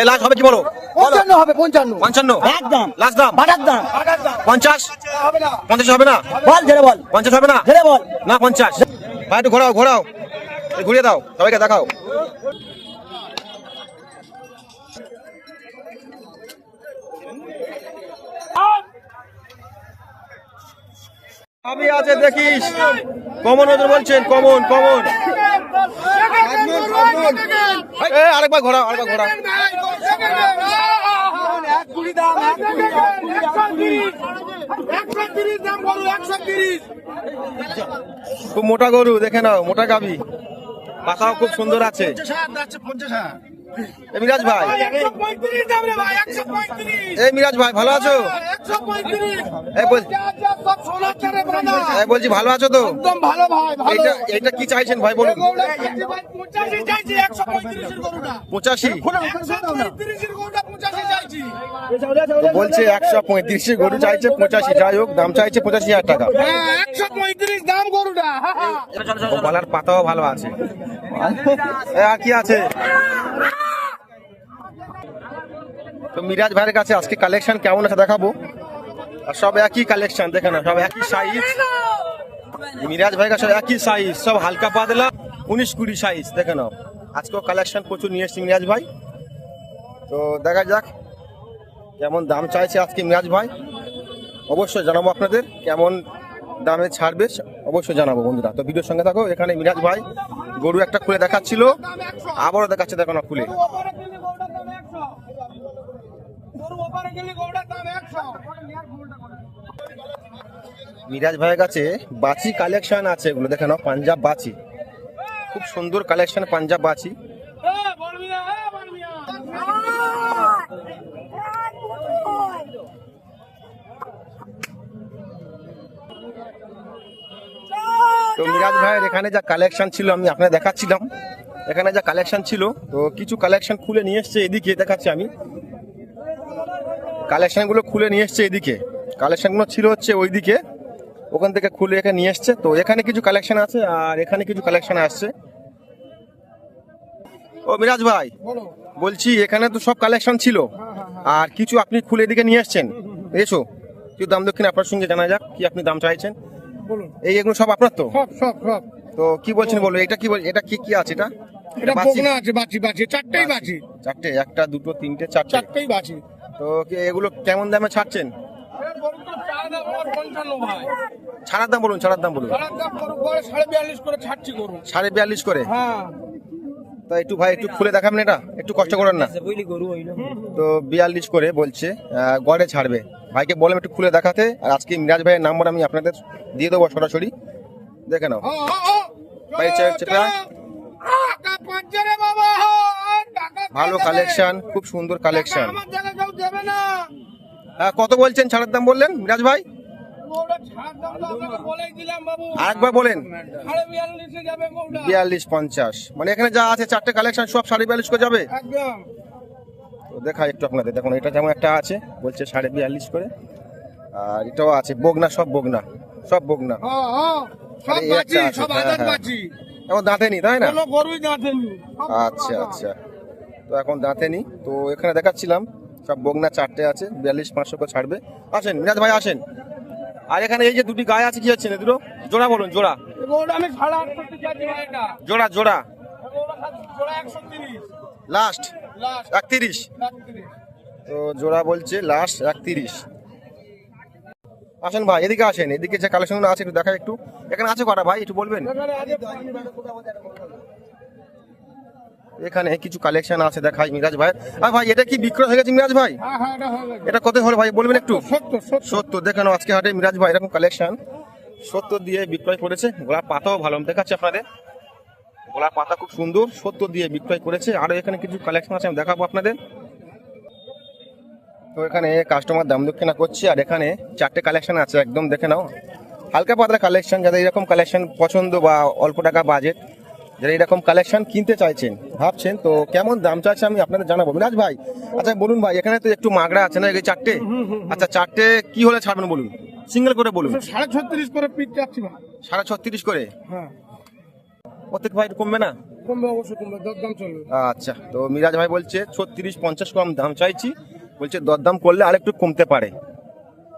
এই লাস্ট হবে কি বলো? পঞ্চান্ন হবে পঞ্চান্ন। পঞ্চান্ন? একদম। লাস্ট দাম? বাটার দাম। পঞ্চাশ? হবে না। পঞ্চাশ হবে না? বল বল। পঞ্চাশ হবে না? বল। না পঞ্চাশ। ভাই একটু ঘোরাও ঘোরাও। ঘুরিয়ে দাও সবাইকে দেখাও। আমি আছে দেখিস কমন ওদের বলছেন কমন কমন। আরেকবার ঘোরা আরেকবার ঘোরা। খুব মোটা গরু, দেখে নাও, মোটা গাভী। মাথাও খুব সুন্দর আছে। এ মিরাজ ভাই। এই মিরাজ ভাই ভালো আছো? বলছি ভালো আছো তো? এইটা এইটা কি চাইছেন ভাই বলুন। গরুটা চাইছি ভাই 85 চাইছি 135 গরুটা পঁচাশি। 35 গরুটা 85 চাইছি বলছে একশো পঁয়ত্রিশে গরু চাইছে পঁচাশি। যাই হোক দাম চাইছে পঁচাশি হাজার টাকা। 135 দাম গরুটা হা, হা। গলার পাতাও ভালো আছে। কি আছে? তো মিরাজ ভাইয়ের কাছে আজকে কালেকশন কেমন আছে দেখাবো? আর সব একই কালেকশন দেখে না সব একই সাইজ মিরাজ ভাইয়ের কাছে একই সাইজ সব হালকা পাতলা, উনিশ কুড়ি সাইজ দেখে নাও। আজকেও কালেকশন প্রচুর নিয়ে এসছি মিরাজ ভাই। তো দেখা যাক কেমন দাম চাইছে আজকে মিরাজ ভাই। অবশ্যই জানাব আপনাদের কেমন দামে ছাড়বে অবশ্যই জানাব বন্ধুরা। তো ভিডিওর সঙ্গে থাকো, এখানে মিরাজ ভাই গরু একটা খুলে দেখাচ্ছিল। আবারও দেখাচ্ছে দেখো না খুলে। গরু ওপারে গেলে গরুটার দাম 100 গরু ওপারে গেলে গরুটার দাম 100 মিরাজ ভাইয়ের কাছে বাচি কালেকশন আছে এগুলো। দেখে নাও, পাঞ্জাব বাচি খুব সুন্দর কালেকশন পাঞ্জাব বাচি এ বলবি না এ বলবি না তো মিরাজ ভাইয়ের এখানে যা কালেকশন ছিল আমি আপনাকে দেখাচ্ছিলাম। এখানে যা কালেকশন ছিল তো কিছু কালেকশন খুলে নিয়ে এসছে এদিকে দেখাচ্ছি আমি। কালেকশনগুলো খুলে নিয়ে এসছে এদিকে। কালেকশনগুলো ছিল হচ্ছে ওইদিকে। ওখান থেকে খুলে এখানে নিয়ে এসছে। তো এখানে কিছু কালেকশন আছে আর এখানে কিছু কালেকশন আসছে। ও মিরাজ ভাই বলছি এখানে তো সব কালেকশন ছিল। আর কিছু আপনি খুলে এদিকে নিয়ে এসছেন? এসো। কিছু দাম দক্ষিণ আপনার সঙ্গে জানা যাক কি আপনি দাম চাইছেন? বলুন। এই এগুলো সব আপনার তো? সব সব সব। তো কি বলছেন বলো এটা কি এটা কি কি আছে এটা? এটা? বগনা আছে বাছি বাছি চারটেই বাছি চারটে একটা দুটো তিনটে চারটে। চারটেই বাছি তো কি- এগুলো কেমন দামে ছাড়ছেন? ছাড়ার দাম বলুন ছাড়ার দাম বলুন। সাড়ে বিয়াল্লিশ করে ছাড়ছি গরু। সাড়ে বিয়াল্লিশ করে? হ্যাঁ। তো একটু ভাই একটু খুলে দেখাবেন এটা একটু কষ্ট করেন না। তো বিয়াল্লিশ করে বলছে গড়ে ছাড়বে। ভাইকে বললাম একটু খুলে দেখাতে আর আজকে মিরাজ ভাইয়ের নাম্বার আমি আপনাদের দিয়ে দেবো সরাসরি। দেখে নাও। ভাই, ভালো। কালেকশন খুব সুন্দর কালেকশন না। কত বলছেন ছাড়ের দাম বললেন মিরাজ ভাই? আরেকবার বলেন। বিয়াল্লিশে পঞ্চাশ। মানে এখানে যা আছে চারটে কালেকশন সব সাড়ে বিয়াল্লিশ করে যাবে? একদম। তো দেখাই একটু আপনাদের। দেখুন এটা যেমন একটা আছে বলছে সাড়ে বিয়াল্লিশ করে। আর এটাও আছে বগনা সব বগনা সব বগনা। সব হ্যাঁ, হ্যাঁ। এখন দাঁতে নি তাই না? আচ্ছা আচ্ছা। তো এখন দাঁতে নি তো এখানে দেখাচ্ছিলাম সব বগনা চারটে আছে বিয়াল্লিশ পাঁচশো করে ছাড়বে। আসেন মিরাজ ভাই আসেন। আর এখানে এই যে দুটি গায়ে আছে কি হচ্ছে না দুটো জোড়া বলুন জোড়া। আমি জোড়া জোড়া। লাস্ট একত্রিশ? তো জোড়া বলছে লাস্ট একত্রিশ। আসেন ভাই এদিকে আসেন এদিকে যে কালেকশন আছে একটু দেখা একটু। এখানে আছে কটা ভাই একটু বলবেন? এখানে কিছু কালেকশন আছে দেখাই মিরাজ ভাই। আর ভাই এটা কি বিক্রয় হয়ে গেছে মিরাজ ভাই? হ্যাঁ হ্যাঁ এটা কত হলো ভাই বলবেন একটু? সত্তর সত্তর। দেখানো আজকে হাটে মিরাজ ভাই এরকম কালেকশন সত্তর দিয়ে বিক্রয় করেছে গোলাপ পাতাও ভালো দেখাচ্ছি আপনাদের। গোলাপ পাতা খুব সুন্দর সত্তর দিয়ে বিক্রয় করেছে। আরও এখানে কিছু কালেকশন আছে আমি দেখাবো আপনাদের। তো এখানে কাস্টমার দাম দক্ষিণা করছে আর এখানে চারটে কালেকশন আছে একদম দেখে নাও। হালকা পাতলা কালেকশন যাদের এরকম কালেকশন পছন্দ বা অল্প টাকা বাজেট যারা এরকম কালেকশন কিনতে চাইছেন ভাবছেন তো কেমন দাম চাইছে আমি আপনাদের জানাব। মিরাজ ভাই আচ্ছা বলুন ভাই এখানে তো একটু মাগড়া আছে না এই চারটে? আচ্ছা চারটে কি হলে ছাড়বেন বলুন? সিঙ্গেল করে বলুন। সাড়ে ছত্রিশ করে পিট যাচ্ছি ভাই। সাড়ে ছত্রিশ করে? হ্যাঁ। প্রত্যেক ভাই একটু কমবে না? কমবে অবশ্যই কমবে দর দাম চলবে। আচ্ছা তো মিরাজ ভাই বলছে ছত্রিশ পঞ্চাশ কম দাম চাইছি বলছে দরদাম করলে আরেকটু কমতে পারে।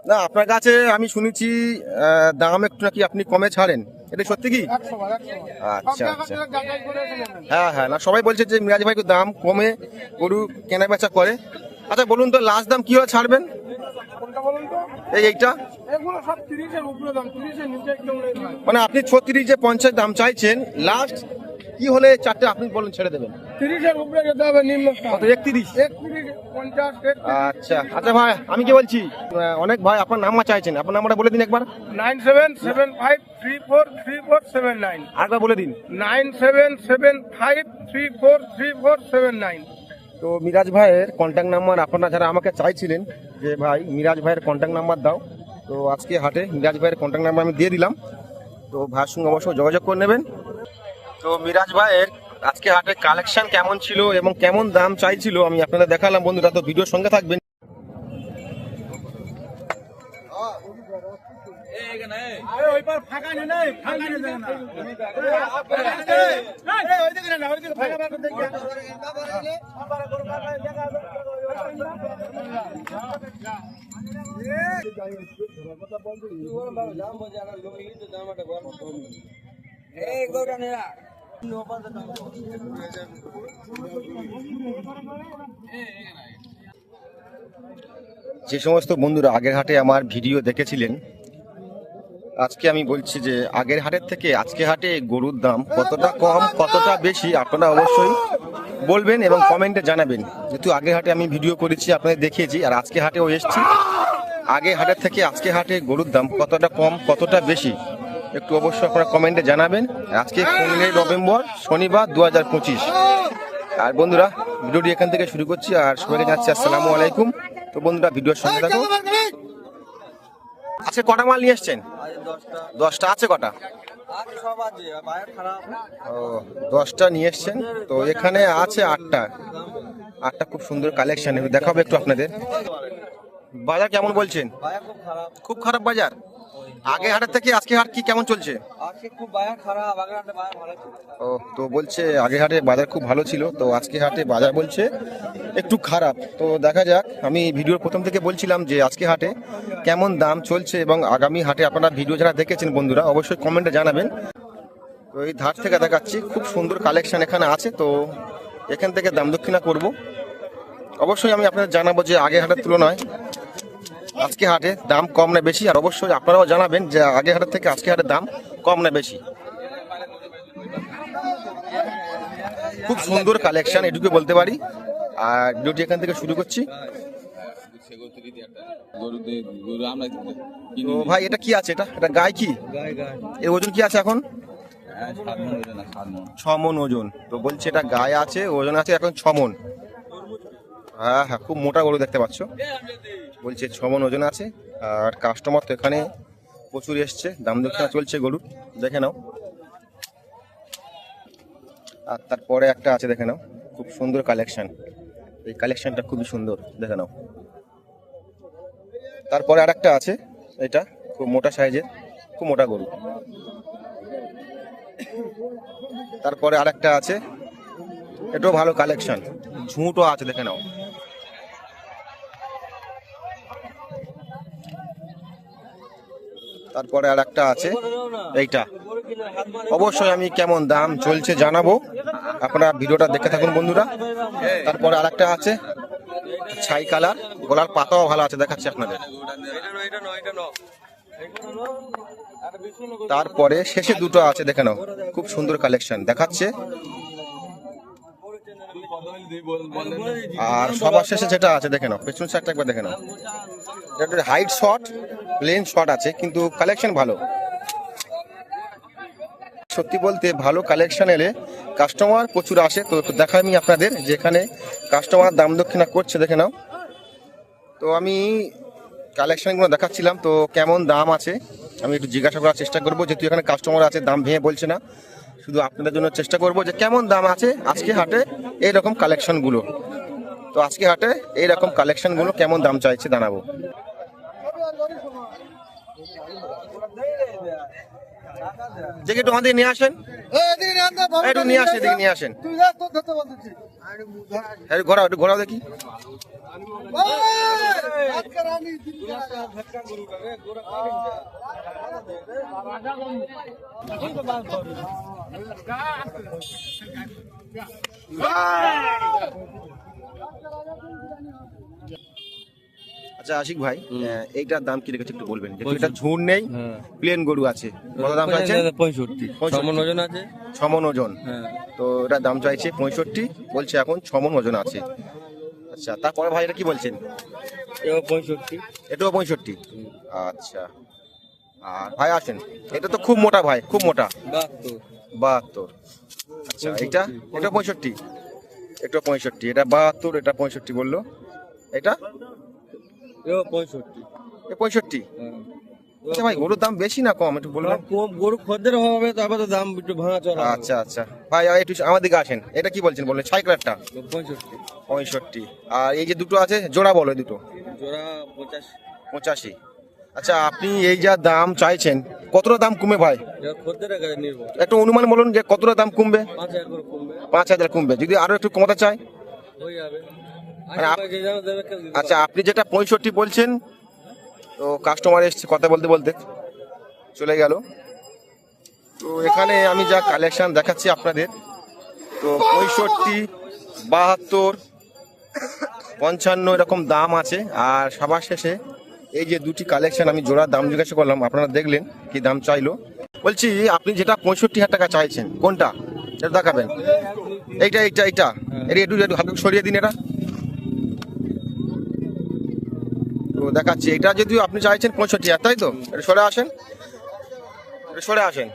না আপনার কাছে আমি শুনেছি দাম একটু নাকি আপনি কমে ছাড়েন। এটা সত্যি কি? আচ্ছা আচ্ছা। হ্যাঁ হ্যাঁ না সবাই বলছে যে মিরাজ ভাই দাম কমে গরু কেনা বেচা করে। আচ্ছা বলুন তো লাস্ট দাম কি হলে ছাড়বেন এই এইটা? মানে আপনি ছত্রিশ যে পঞ্চাশ দাম চাইছেন লাস্ট কি হলে চারটে আপনি বলুন ছেড়ে দেবেন? তিরিশের উপরে যেতে হবে নিম্ন একত্রিশ? একত্রিশ পঞ্চাশ আচ্ছা আচ্ছা ভাই আমি কি বলছি? অনেক ভাই আপনার নাম্বার চাইছেন আপনার নাম্বারটা বলে দিন একবার। Nine seven seven five three four three four seven nine. আরেকবার বলে দিন। Nine seven seven five three four three four seven nine. তো মিরাজ ভাইয়ের কন্ট্যাক্ট নাম্বার আপনারা যারা আমাকে চাইছিলেন যে ভাই মিরাজ ভাইয়ের কন্ট্যাক্ট নাম্বার দাও। তো আজকে হাটে মিরাজ ভাইয়ের কন্ট্যাক্ট নাম্বার আমি দিয়ে দিলাম। তো ভাইয়ের সঙ্গে অবশ্যই যোগাযোগ করে নেবেন। তো মিরাজ ভাইয়ের আজকে হাটের কালেকশন কেমন ছিল এবং কেমন দাম চাইছিল আমি আপনাদের দেখালাম। বন্ধুরা, তো ভিডিওর সঙ্গে থাকবেন। ওই পার যে সমস্ত বন্ধুরা আগের হাটে আমার ভিডিও দেখেছিলেন, আজকে আমি বলছি যে আগের হাটের থেকে আজকে হাটে গরুর দাম কতটা কম, কতটা বেশি আপনারা অবশ্যই বলবেন এবং কমেন্টে জানাবেন। যেহেতু আগের হাটে আমি ভিডিও করেছি, আপনাদের দেখিয়েছি, আর আজকে হাটেও এসেছি। আগে হাটের থেকে আজকে হাটে গরুর দাম কতটা কম, কতটা বেশি? একটু অবশ্যই আপনারা কমেন্টে জানাবেন। আজকে পনেরোই নভেম্বর, শনিবার দু হাজার পঁচিশ। আর বন্ধুরা, ভিডিওটি এখান থেকে শুরু করছি আর সবাইকে যাচ্ছি আসসালামু আলাইকুম। তো বন্ধুরা, ভিডিওর সঙ্গে থাকো। আজকে কটা মাল নিয়ে এসছেন? দশটা আছে কটা? ও, দশটা নিয়ে এসছেন। তো এখানে আছে আটটা। আটটা খুব সুন্দর কালেকশন দেখাবো একটু আপনাদের। বাজার কেমন বলছেন? খুব খারাপ বাজার। আগে হাটের থেকে আজকে হাট কি কেমন চলছে? আজকে খুব বাজার খারাপ আগের হাটে বাজার ভালো ছিল। ও তো বলছে আগে হাটে বাজার খুব ভালো ছিল তো আজকে হাটে বাজার বলছে একটু খারাপ। তো দেখা যাক আমি ভিডিওর প্রথম থেকে বলছিলাম যে আজকে হাটে কেমন দাম চলছে এবং আগামী হাটে আপনারা ভিডিও যারা দেখেছেন বন্ধুরা অবশ্যই কমেন্টে জানাবেন। তো এই ধার থেকে দেখাচ্ছি খুব সুন্দর কালেকশন এখানে আছে তো এখান থেকে দাম দক্ষিণা করব। অবশ্যই আমি আপনাদের জানাব যে আগে হাটের তুলনায় আজকে হাটে দাম কম না বেশি আর অবশ্যই আপনারাও জানাবেন যে আগে হাটের থেকে আজকে হাটের দাম কম না বেশি। খুব সুন্দর কালেকশন এটুকু বলতে পারি। আর ভিডিওটি এখান থেকে শুরু করছি। তো ভাই এটা কি আছে? এটা এটা গায়ে কি? এর ওজন কি আছে এখন? হ্যাঁ ছ মন ওজন। তো বলছে এটা গায়ে আছে ওজন আছে এখন ছ মন। হ্যাঁ হ্যাঁ খুব মোটা গরু দেখতে পাচ্ছ। বলছে ছ মন ওজন আছে, আর কাস্টমার তো এখানে প্রচুর এসছে, দাম দক্ষিণা চলছে গরুর দেখে নাও। আর তারপরে একটা আছে, দেখে নাও, খুব সুন্দর কালেকশন এই কালেকশনটা খুবই সুন্দর, দেখে নাও। তারপরে আর একটা আছে, এটা খুব মোটা সাইজের, খুব মোটা গরু। তারপরে আর একটা আছে, এটাও ভালো কালেকশন ঝুঁটও আছে, দেখে নাও। তারপরে আর একটা আছে। এইটা। অবশ্যই আমি কেমন দাম চলছে জানাব। আপনারা ভিডিওটা দেখে থাকুন বন্ধুরা। তারপরে আর একটা আছে, ছাই কালার। গলার পাতাও ভালো আছে, দেখাচ্ছি আপনাদের। তারপরে শেষে দুটো আছে, দেখে নাও। খুব সুন্দর কালেকশন দেখাচ্ছে। আর সবার শেষে যেটা আছে, দেখে নাও, পেছন সাইডটা একবার দেখে নাও। হাইট শট প্লেন শট আছে, কিন্তু কালেকশন ভালো। সত্যি বলতে ভালো কালেকশন এলে কাস্টমার প্রচুর আসে। তো দেখাই আমি আপনাদের যেখানে কাস্টমার দাম দক্ষিণা করছে, দেখে নাও। তো আমি কালেকশনগুলো দেখাচ্ছিলাম, তো কেমন দাম আছে, আমি একটু জিজ্ঞাসা করার চেষ্টা করব, যেহেতু এখানে কাস্টমার আছে, দাম ভেঙে বলছে না। শুধু আপনাদের জন্য চেষ্টা করব যে কেমন দাম আছে আজকে হাটে এইরকম কালেকশনগুলো তো আজকে হাটে এইরকম কালেকশনগুলো কেমন দাম চাইছে জানাব। দেখি একটু আমাদের নিয়ে আসেন? একটু নিয়ে আসেন এদিকে নিয়ে আসেন। ঘোরাও একটু ঘোরাও দেখি। এই, আচ্ছা আশিক ভাই এইটার দাম কি রেখেছে একটু বলবেন? এটা ঝুড় নেই প্লেন গরু আছে। কত দাম চাইছেন? পঁয়ষট্টি। ছমন ওজন আছে? ছমন ওজন। হ্যাঁ। তো এটার দাম চাইছে পঁয়ষট্টি বলছে এখন ছমন ওজন আছে। আচ্ছা তারপরে ভাই এটা কি বলছেন? পঁয়ষট্টি। এটাও পঁয়ষট্টি? আচ্ছা। আর ভাই আসেন এটা তো খুব মোটা ভাই খুব মোটা। বাহাত্তর। আচ্ছা এটা এটা পঁয়ষট্টি? এটা পঁয়ষট্টি এটা বাহাত্তর এটা পঁয়ষট্টি বলল। এটা? পঁয়ষট্টি। পঁয়ষট্টি? হ্যাঁ। আচ্ছা ভাই গরুর দাম বেশি না কম একটু বলবেন কম গরু খদ্দের হবে তারপর তো দাম একটু ভাঙা চড়া আচ্ছা আচ্ছা। ভাই একটু আমার দিকে আসেন। এটা কি বলছেন বললেন ছয় কালারটা? পঁয়ষট্টি। পঁয়ষট্টি। আর এই যে দুটো আছে জোড়া বলো দুটো। জোড়া পঁচাশ। পঁচাশি। আচ্ছা আপনি এই যা দাম চাইছেন কতটা দাম কমবে ভাই? একটু অনুমান বলুন যে কতটা দাম কমবে? পাঁচ হাজার কমবে। পাঁচ হাজার কমবে। যদি আরও একটু কমাতে চাই? হয়ে যাবে। আচ্ছা আপনি যেটা পঁয়ষট্টি বলছেন তো কাস্টমার এসছে কথা বলতে বলতে। চলে গেল। তো এখানে আমি যা কালেকশন দেখাচ্ছি আপনাদের তো পঁয়ষট্টি বাহাত্তর পঞ্চান্ন এরকম দাম আছে। আর সবার শেষে এই যে দুটি কালেকশন আমি জোড়ার দাম জিজ্ঞাসা করলাম আপনারা দেখলেন কি দাম চাইলো। বলছি আপনি যেটা পঁয়ষট্টি হাজার টাকা চাইছেন কোনটা? এটা দেখাবেন। এইটা এইটা এইটা। এটা একটু একটু হালকা সরিয়ে দিন এটা। তো দেখাচ্ছি। এটা যদি আপনি চাইছেন পঁয়ষট্টি হাজার তাই তো? এটা সরে আসেন। এটা সরে আসেন।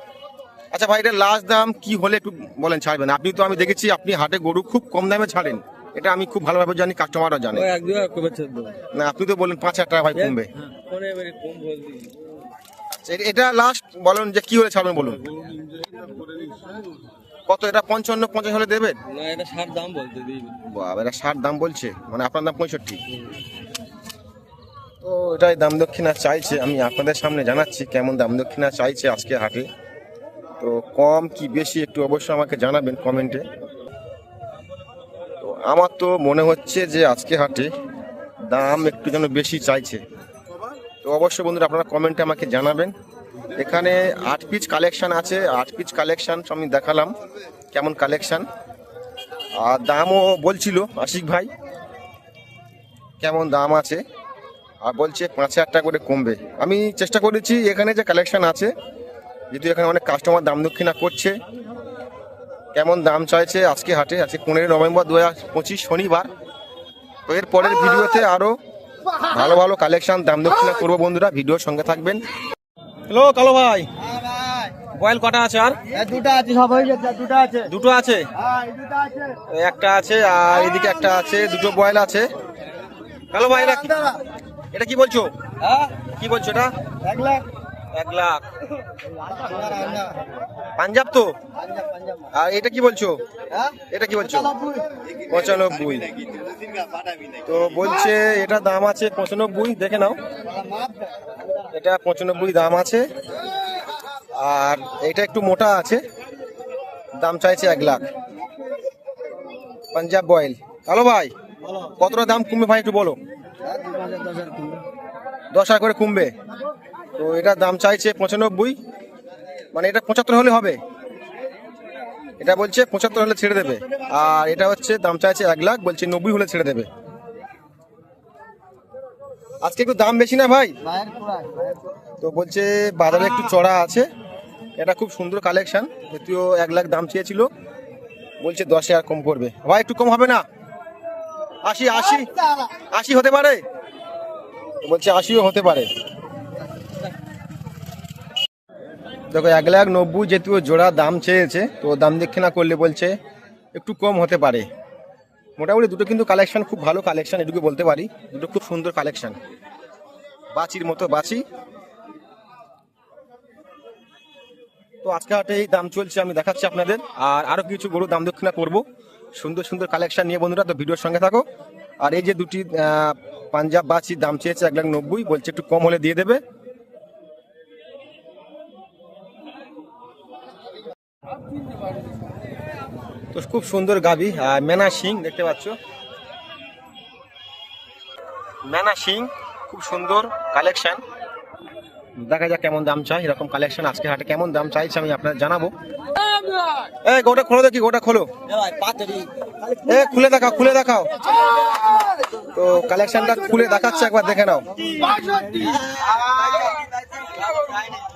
আচ্ছা ভাই এটা লাস্ট দাম কি হলে একটু বলেন ছাড়বেন? আপনি তো আমি দেখেছি আপনি হাটে গরু খুব কম দামে ছাড়েন। এটা আমি খুব ভালোভাবে জানি কাস্টমাররা জানে। না আপনি তো বলেন পাঁচ হাজার টাকা ভাই কমবে। হ্যাঁ, বলবি। আচ্ছা, এটা লাস্ট বলেন যে কি হলে ছাড়বেন বলুন। কত? এটা পঞ্চান্ন পঞ্চাশ হলে দেবেন? না এটা ষাট দাম বলতে বাবা এটা ষাট দাম বলছে। মানে আপনার দাম পঁয়ষট্টি। তো এটাই দাম দক্ষিণা চাইছে, আমি আপনাদের সামনে জানাচ্ছি কেমন দাম দক্ষিণা চাইছে আজকে হাটে। তো কম কি বেশি একটু অবশ্যই আমাকে জানাবেন কমেন্টে। তো আমার তো মনে হচ্ছে যে আজকে হাটে দাম একটু যেন বেশি চাইছে। তো অবশ্যই বন্ধুরা আপনারা কমেন্টে আমাকে জানাবেন। এখানে আট পিচ কালেকশান আছে, আট পিচ কালেকশন আমি দেখালাম কেমন কালেকশান। আর দামও বলছিল আশিক ভাই, কেমন দাম আছে? আর বলছে পাঁচ হাজার টাকা করে কমবে। আমি চেষ্টা করেছি এখানে যে কালেকশন আছে যেহেতু এখানে অনেক কাস্টমার দাম দক্ষিণা করছে কেমন দাম চাইছে আজকে হাটে আজকে পনেরোই নভেম্বর দু হাজার পঁচিশ শনিবার। তো এর পরের ভিডিওতে আরও ভালো ভালো কালেকশন দাম দক্ষিণা করব বন্ধুরা ভিডিওর সঙ্গে থাকবেন। হ্যালো কালো ভাই। বয়েল কটা আছে আর? দুটো আছে সব হয়ে গেছে দুটো আছে। দুটো আছে? হ্যাঁ এই দুটো আছে। একটা আছে আর এদিকে একটা আছে দুটো বয়েল আছে। কালো ভাই এটা কি- বলছো? হ্যাঁ? কি বলছো এটা? এক লাখ। এক লাখ। পাঞ্জাব। তো? আর এটা কি বলছো? হ্যাঁ? এটা কি বলছো? পঁচানব্বই। তো বলছে এটা দাম আছে পঁচানব্বই দেখে নাও। এটা পঁচানব্বই দাম আছে। আর এটা একটু মোটা আছে। দাম চাইছে এক লাখ। পাঞ্জাব বয়েল। হ্যালো ভাই কতটা দাম কমবে ভাই একটু বলো। দশ হাজার করে কমবে তো এটার দাম চাইছে পঁচানব্বই। মানে এটা পঁচাত্তর হলে হবে। এটা বলছে পঁচাত্তর হলে ছেড়ে দেবে। আর এটা হচ্ছে দাম চাইছে এক লাখ, বলছে নব্বই হলে ছেড়ে দেবে। আজকে একটু দাম বেশি না ভাই? তো বলছে বাজারে একটু চড়া আছে। এটা খুব সুন্দর কালেকশন। যদিও এক লাখ দাম চেয়েছিল। বলছে দশ হাজার কম করবে ভাই, একটু কম হবে না? আশি আশি আশি হতে পারে? বলছে আশিও হতে পারে। দেখো, এক লাখ নব্বই যেহেতু জোড়া দাম চেয়েছে, তো দাম দক্ষিণা করলে বলছে একটু কম হতে পারে। মোটামুটি দুটো কিন্তু কালেকশন খুব ভালো কালেকশন এটুকু বলতে পারি। দুটো খুব সুন্দর কালেকশন বাচির মতো বাচি। তো আজকে হাটে এই দাম চলছে, আমি দেখাচ্ছি আপনাদের। আর আরও কিছু গরু দাম দক্ষিণা করব। সুন্দর সুন্দর কালেকশন নিয়ে বন্ধুরা, তো ভিডিওর সঙ্গে থাকো। আর এই যে দুটি পাঞ্জাব বাছির দাম চেয়েছে এক লাখ নব্বই, বলছে একটু কম হলে দিয়ে দেবে। তো খুব সুন্দর গাবি মেনা সিং দেখতে পাচ্ছ। মেনা সিং খুব সুন্দর কালেকশন দেখা যাক কেমন দাম চাই, এরকম কালেকশন আজকে হাটে কেমন দাম চাইছে আমি আপনাদের জানাব। এই গোটা খোলো দেখি, গোটা খোলো। এ, খুলে দেখাও খুলে দেখাও। তো কালেকশনটা খুলে দেখাচ্ছে, একবার দেখে নাও।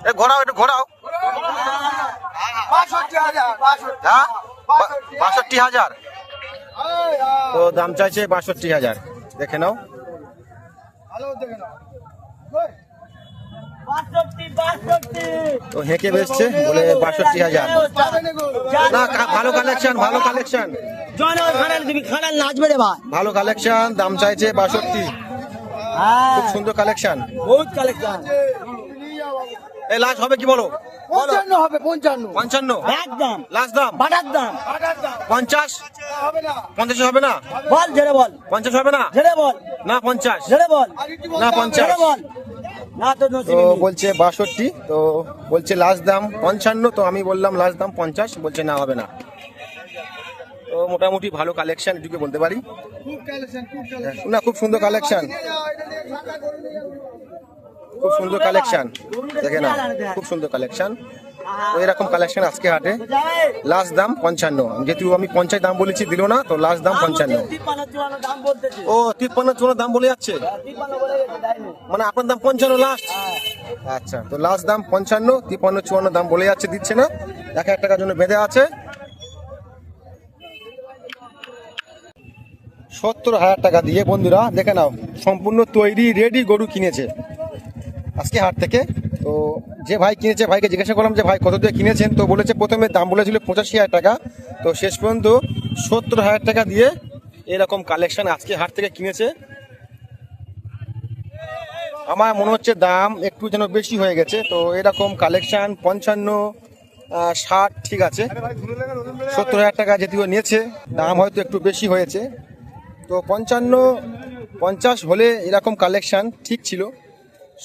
এ, ঘোরাও, একটু ঘোরাও। হ্যাঁ? বাষট্টি হাজার। তো দাম চাইছে বাষট্টি হাজার। দেখে নাও দেখে নাও। তো হেঁকে বেচছে বলে বাষট্টি হাজার। না ভালো কালেকশন ভালো কালেকশন নাচবে রে ভাই। ভালো কালেকশন দাম চাইছে বাষট্টি। হ্যাঁ। খুব সুন্দর কালেকশন বহুত কালেকশন এই লাস্ট হবে কি বলো? পঞ্চান্ন হবে পঞ্চান্ন। পঞ্চান্ন? একদম। লাস্ট দাম? বাটার দাম। পঞ্চাশ? পঞ্চাশ হবে না? বল ঝেড়ে বল। পঞ্চাশ হবে না? বল। না পঞ্চাশ। বল। না পঞ্চাশ। বল। তো। বলছে বাষট্টি তো বলছে লাস্ট দাম পঞ্চান্ন তো আমি বললাম লাস্ট দাম পঞ্চাশ বলছে না হবে না। তো মোটামুটি ভালো কালেকশন এটুকু বলতে পারি। না খুব সুন্দর কালেকশন খুব সুন্দর কালেকশন দেখে না খুব সুন্দর কালেকশন এরকম কালেকশন আজকে হাটে। লাস্ট দাম পঞ্চান্ন। যেহেতু আমি পঞ্চাশ দাম বলেছি, দিল না, তো লাস্ট দাম পঞ্চান্ন। ও তিপ্পান্ন চুয়ান্ন দাম বলে যাচ্ছে? মানে আপনার দাম পঞ্চান্ন লাস্ট আচ্ছা তো লাস্ট দাম পঞ্চান্ন তিপ্পান্ন চুয়ান্ন দাম বলে যাচ্ছে, দিচ্ছে না। এক এক টাকার জন্য বেঁধে আছে। সত্তর হাজার টাকা দিয়ে বন্ধুরা, দেখে নাও, সম্পূর্ণ তৈরি রেডি গরু কিনেছে। আজকে হাট থেকে। তো যে ভাই কিনেছে, ভাইকে জিজ্ঞাসা করলাম যে ভাই কত দিয়ে কিনেছেন? তো বলেছে প্রথমে দাম বলেছিল পঁচাশি হাজার টাকা। তো শেষ পর্যন্ত সত্তর হাজার টাকা দিয়ে এরকম কালেকশন আজকে হাট থেকে কিনেছে। আমার মনে হচ্ছে দাম একটু যেন বেশি হয়ে গেছে। তো এরকম কালেকশন পঞ্চান্ন ষাট, ঠিক আছে। সত্তর হাজার টাকা যেহেতু নিয়েছে, দাম হয়তো একটু বেশি হয়েছে। তো পঞ্চান্ন, পঞ্চাশ হলে এরকম কালেকশন ঠিক ছিল।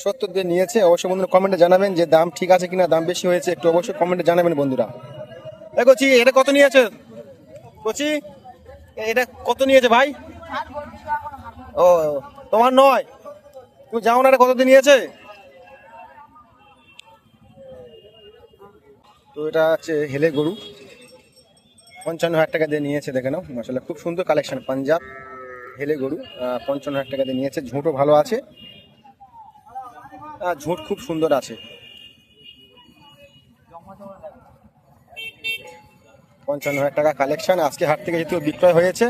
সত্তর দিয়ে নিয়েছে। অবশ্যই বন্ধুরা কমেন্টে জানাবেন যে দাম ঠিক আছে কিনা, দাম বেশি হয়েছে, একটু অবশ্যই কমেন্টে জানাবেন বন্ধুরা। কচি, এটা কত নিয়েছে? কচি, এটা কত নিয়েছে ভাই? ও, তোমার নয়। তুমি যাও না এটা কত দিয়ে নিয়েছে? তো এটা হচ্ছে হেলে গরু। পঞ্চান্ন হাজার টাকা দিয়ে নিয়েছে, দেখে নাও। মাসাল্লাহ খুব সুন্দর কালেকশন পাঞ্জাব হেলে গরু। পঞ্চান্ন হাজার টাকা দিয়ে নিয়েছে ঝুঁটও ভালো আছে। ঝুঁট খুব সুন্দর আছে। পঞ্চান্ন হাজার টাকা কালেকশন আজকে হাট থেকে যেহেতু বিক্রয় হয়েছে